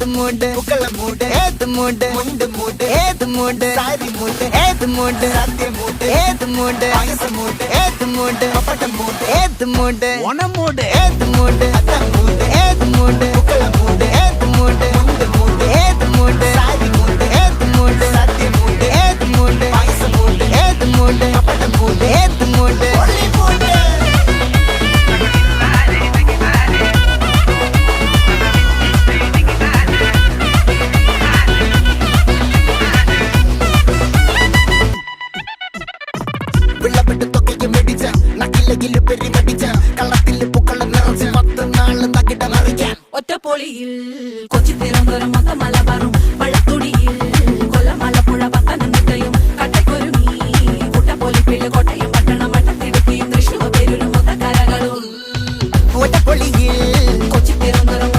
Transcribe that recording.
ஏத்து மூண்டு புக்கல மூண்டு ஏத்து மூண்டு முண்டு மூண்டு ஏத்து மூண்டு சாரி மூண்டு ஏத்து மூண்டு சத்திய மூண்டு ஏத்து மூண்டு அகச மூண்டு ஏத்து மூண்டு பப்பட்ட மூண்டு ஏத்து மூண்டு ஒன மூண்டு ஏத்து மூண்டு அத்தம் ഒറ്റപ്പൊളിയിൽ കൊച്ചി തിരുവനന്തപുരം മൊത്തം മലബാറും വള്ളത്തുടിയിൽ കൊല്ലം പത്തനംതിട്ടയും കട്ടക്കൊരുങ്ങി കുട്ടപ്പൊലിപ്പിള്ളി കോട്ടയം പട്ടണം വട്ടത്തിടുക്കിയും തൃശ്ശൂർ ഒറ്റപ്പൊളിയിൽ കൊച്ചി തിരുവനന്തപുരം